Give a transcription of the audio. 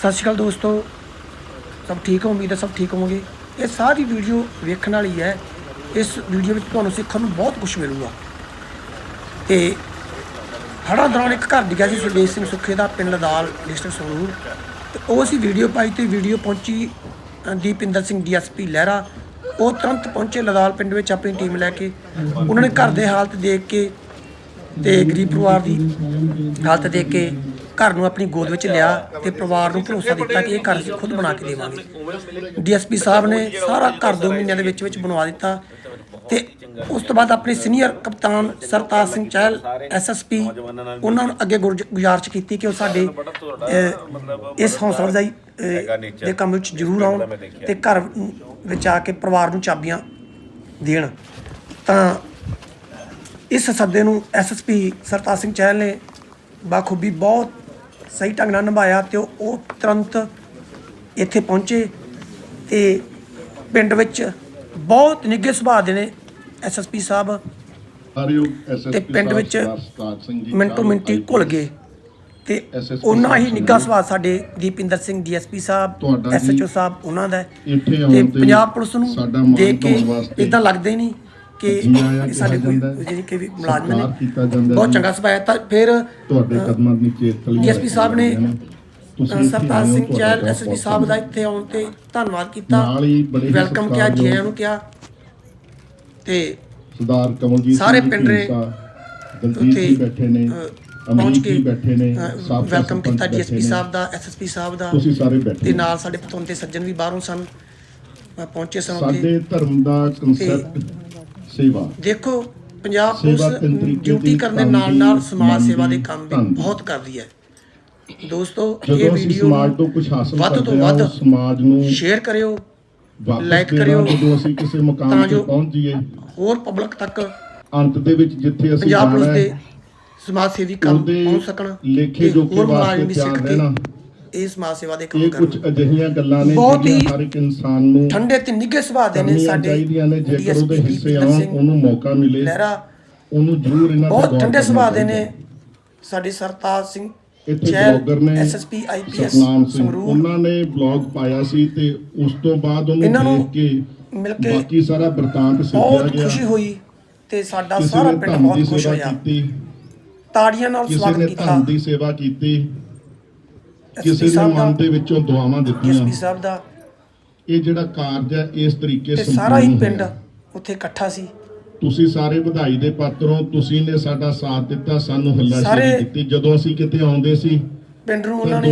ਸਤਿ ਸ਼੍ਰੀ ਅਕਾਲ ਦੋਸਤੋ। ਸਭ ਠੀਕ ਹੋ? ਉਮੀਦ ਹੈ ਸਭ ਠੀਕ ਹੋਵੋਗੇ। ਇਹ ਸਾਰੀ ਵੀਡੀਓ ਵੇਖਣ ਵਾਲੀ ਹੈ। ਇਸ ਵੀਡੀਓ ਵਿੱਚ ਤੁਹਾਨੂੰ ਸਿੱਖਣ ਨੂੰ ਬਹੁਤ ਕੁਝ ਮਿਲੂਗਾ। ਤੇ ਹੜ੍ਹਾਂ ਦੌਰਾਨ ਇੱਕ ਘਰ ਡਿੱਗਿਆ ਸੀ ਸੁਰਦੇਸ਼ ਸਿੰਘ ਸੁੱਖੇ ਦਾ ਪਿੰਡ ਲਦਾਲ ਡਿਸਟ੍ਰਿਕਟ ਸੰਗਰੂਰ। ਤੇ ਉਹ ਅਸੀਂ ਵੀਡੀਓ ਪਾਈ ਤੇ ਵੀਡੀਓ ਪਹੁੰਚੀ ਅ, ਦੀਪਿੰਦਰ ਸਿੰਘ ਡੀਐਸਪੀ ਲਹਿਰਾ। ਉਹ ਤੁਰੰਤ ਪਹੁੰਚੇ ਲਦਾਲ ਪਿੰਡ ਵਿੱਚ ਆਪਣੀ ਟੀਮ ਲੈ ਕੇ। ਉਹਨਾਂ ਨੇ ਘਰ ਦੇ ਹਾਲਤ ਦੇਖ ਕੇ ਤੇ ਗਰੀਬ ਪਰਿਵਾਰ ਦੀ ਹਾਲਤ ਦੇਖ ਕੇ ਘਰ ਨੂੰ ਆਪਣੀ ਗੋਦ ਵਿੱਚ ਲਿਆ ਤੇ ਪਰਿਵਾਰ ਨੂੰ ਭਰੋਸਾ ਦਿੱਤਾ ਕਿ ਇਹ ਘਰ ਅਸੀਂ ਖੁਦ ਬਣਾ ਕੇ ਦੇਵਾਂਗੇ। ਡੀਐਸਪੀ ਸਾਹਿਬ ਨੇ ਸਾਰਾ ਘਰ ਦੋ ਮਹੀਨਿਆਂ ਦੇ ਵਿੱਚ ਵਿੱਚ ਬਣਵਾ ਦਿੱਤਾ ਤੇ ਉਸ ਤੋਂ ਬਾਅਦ ਆਪਣੇ ਸੀਨੀਅਰ ਕਪਤਾਨ ਸਰਤਾਜ ਸਿੰਘ ਚਹਿਲ ਐਸਐਸਪੀ ਉਹਨਾਂ ਨੂੰ ਅੱਗੇ ਗੁਰਜ- ਗੁਜ਼ਾਰਿਸ਼ ਕੀਤੀ ਕਿ ਉਹ ਸਾਡੇ ਇਸ ਹੌਸਲਾ ਅਫਜ਼ਾਈ ਦੇ ਕੰਮ ਵਿੱਚ ਜ਼ਰੂਰ ਆਉਣ ਤੇ ਘਰ ਵਿੱਚ ਆ ਕੇ ਪਰਿਵਾਰ ਨੂੰ ਚਾਬੀਆਂ ਦੇਣ। ਤਾਂ ਇਸ ਸੱਦੇ ਨੂੰ ਐਸਐਸਪੀ ਸਰਤਾਜ ਸਿੰਘ ਚਹਿਲ ਨੇ ਬਾਖੂਬੀ ਬਹੁਤ ਸਹੀ ਢੰਗ ਨਾਲ ਨਿਭਾਇਆ ਤੇ ਉਹ ਤੁਰੰਤ ਇੱਥੇ ਪਹੁੰਚੇ ਤੇ ਪਿੰਡ ਵਿੱਚ ਬਹੁਤ ਨਿੱਘੇ ਸੁਭਾਅ ਦੇ ਨੇ ਐਸਐਸਪੀ ਸਾਹਿਬ ਤੇ ਪਿੰਡ ਵਿੱਚ ਮਿੰਟੋ ਮਿੰਟੀ ਘੁਲ ਗਏ ਤੇ ਉਹਨਾਂ ਹੀ ਨਿੱਘਾ ਸੁਭਾਅ ਸਾਡੇ ਦੀਪਿੰਦਰ ਸਿੰਘ ਡੀਐਸਪੀ ਸਾਹਿਬ ਐਸਐਚਓ ਸਾਹਿਬ ਉਹਨਾਂ ਦਾ ਤੇ ਪੰਜਾਬ ਪੁਲਿਸ ਨੂੰ ਦੇਖ ਕੇ ਇਦਾਂ ਲੱਗਦਾ ਨਹੀਂ। ਕਿ ਸਾਡੇ ਕੋਈ। ਜਿਹੜੀ ਕਿ ਮੁਲਾਜ਼ਮ ਨੇ ਬਹੁਤ। ਚੰਗਾ ਹੈ ਤਾਂ ਫਿਰ ਤੁਹਾਡੇ ਕਦਮਾਂ ਦੀ ਤਲੀਆਂ DSP ਸਾਹਿਬ ਨੇ, ਸਰਤਾਜ ਸਿੰਘ ਐਸਐਸਪੀ ਬਹੁਤ ਸਾਹਿਬ ਦਾ ਇੱਥੇ ਆਉਣ ਤੇ ਧੰਨਵਾਦ ਕੀਤਾ ਵੈਲਕਮ ਕਿਹਾ ਜੀ ਆਇਆਂ ਨੂੰ ਕਿਹਾ ਤੇ ਸਰਦਾਰ ਕਮਲਜੀਤ ਸਾਰੇ ਪਿੰਡ ਦੇ ਦਲਜੀਤ ਜੀ ਬੈਠੇ ਨੇ ਪਹੁੰਚ ਕੇ ਜੀ ਬੈਠੇ ਨੇ ਵੈਲਕਮ ਕੀਤਾ ਡੀਐਸਪੀ। ਸਾਹਿਬ ਦਾ ਐਸਐਸਪੀ ਸਾਹਿਬ ਦਾ ਤੁਸੀਂ ਸਾਰੇ ਬੈਠੇ ਤੇ। ਨਾਲ ਸਾਡੇ ਪਤਵੰਤੇ ਸੱਜਣ ਵੀ ਬਾਹਰੋਂ ਸਨ ਪਹੁੰਚੇ ਸਨ ਸਾਡੇ ਧਰਮ ਦਾ ਕਨਸੈਪਟ ਸੇਵਾ ਦੇਖੋ ਪੰਜਾਬ ਪੁਲਿਸ ਡਿਊਟੀ ਕਰਨ ਦੇ ਨਾਲ ਨਾਲ ਸਮਾਜ ਸੇਵਾ ਦੇ ਕੰਮ ਵੀ। ਬਹੁਤ ਕਰਦੀ ਹੈ ਦੋਸਤੋ ਇਹ ਵੀਡੀਓ ਸਮਾਜ ਤੋਂ ਕੁਝ ਹਾਸਲ ਵੱਧ ਤੋਂ ਵੱਧ ਸਮਾਜ ਨੂੰ ਸ਼ੇਅਰ ਕਰਿਓ ਦੇਣਾ ਕਰਿਓ, ਜਦੋਂ ਅਸੀਂ ਕਿਸੇ ਮੁਕਾਮ ਤਾਂ ਜੋ ਪਹੁੰਚ ਜਾਈਏ ਹੋਰ ਪਬਲਿਕ ਤੱਕ ਅੰਤ ਦੇ ਵਿੱਚ ਜਿੱਥੇ ਅਸੀਂ ਜਾਣਾ ਹੈ ਸਮਾਜ ਸੇਵੀ ਕੰਮ ਪਹੁੰਚ ਸਕਣ ਲੇਖੇ ਜੋਖੇ ਹੋਰ ਵਾਸਤੇ ਕੇ ਰਹਿਣਾ। ਇਹ ਸਮਾਜ ਸੇਵਾ ਦੇ ਕੰਮ ਇਹ ਕਰਨ। ਕੁਝ ਅਜਿਹੀਆਂ ਗੱਲਾਂ ਨੇ ਬਹੁਤ ਹੀ ਹਰ ਇੱਕ ਇਨਸਾਨ ਨੂੰ ਠੰਡੇ ਤੇ ਨਿੱਘੇ ਸੁਭਾਅ ਦੇ ਨੇ ਕਰਨੀਆਂ ਸਾਡੇ ਚਾਹੀਦੀਆਂ ਨੇ। ਜੇਕਰ DSP ਉਹਦੇ ਹਿੱਸੇ ਆਉਣ ਸਿੰਘ ਉਹਨੂੰ ਮੌਕਾ ਮਿਲੇ ਲਹਿਰਾ। ਉਹਨੂੰ ਜ਼ਰੂਰ ਇਹਨਾਂ ਤੇ ਬਹੁਤ ਗੌਰ ਠੰਡੇ ਕਰਨਾ ਸੁਭਾਅ ਦੇ ਚਾਹੀਦਾ। ਨੇ ਸਾਡੇ ਸਰਤਾਜ ਸਿੰਘ ਇੱਥੇ ਬਲੌਗਰ ਨੇ ਐਸਐਸਪੀ ਆਈਪੀਐਸ ਸਤਨਾਮ ਸਿੰਘ। ਸੰਗਰੂਰ। ਉਹਨਾਂ ਨੇ ਬਲੌਗ ਪਾਇਆ ਸੀ ਤੇ ਉਸ ਤੋਂ ਬਾਅਦ ਉਹਨੂੰ ਨੂੰ ਦੇਖ ਕੇ ਮਿਲ ਕੇ ਬਾਕੀ ਸਾਰਾ ਵਰਤਾਂਤ ਸਿੱਖਿਆ ਬਹੁਤ ਗਿਆ। ਖੁਸ਼ੀ ਹੋਈ ਤੇ ਸਾਡਾ ਕਿਸੇ ਸਾਰਾ ਨੇ ਪਿੰਡ ਦੀ ਬਹੁਤ ਖੁਸ਼ ਸੇਵਾ ਹੋਇਆ। ਕੀਤੀ। ਤਾੜੀਆਂ ਨਾਲ ਕਿਸੇ ਸਵਾਗਤ ਨੇ ਕੀਤਾ। ਦੀ ਸੇਵਾ ਕੀਤੀ। ਕਿਸੇ ਸਾਹਿਬ ਮਨ ਦਾ ਦੇ ਵਿੱਚੋਂ ਦੁਆਵਾਂ ਦਿੱਤੀਆਂ। ਐਸਪੀ ਸਾਹਿਬ ਦਾ ਇਹ ਜਿਹੜਾ ਕਾਰਜ ਹੈ ਇਸ ਤਰੀਕੇ ਸੰਪੂਰਨ ਸਾਰਾ ਹੀ। ਪਿੰਡ ਉੱਥੇ ਇਕੱਠਾ ਸੀ। ਤੁਸੀਂ ਸਾਰੇ ਵਧਾਈ ਦੇ ਪਾਤਰ ਹੋ। ਤੁਸੀਂ ਨੇ ਸਾਡਾ ਸਾਥ ਦਿੱਤਾ ਸਾਨੂੰ ਹੱਲਾਸ਼ੇਰੀ ਸਾਰੇ- ਦਿੱਤੀ। ਜਦੋਂ ਅਸੀਂ ਕਿਤੇ ਆਉਂਦੇ ਸੀ ਪਿੰਡ ਨੂੰ ਤਾਂ ਉਹਨਾਂ ਨੇ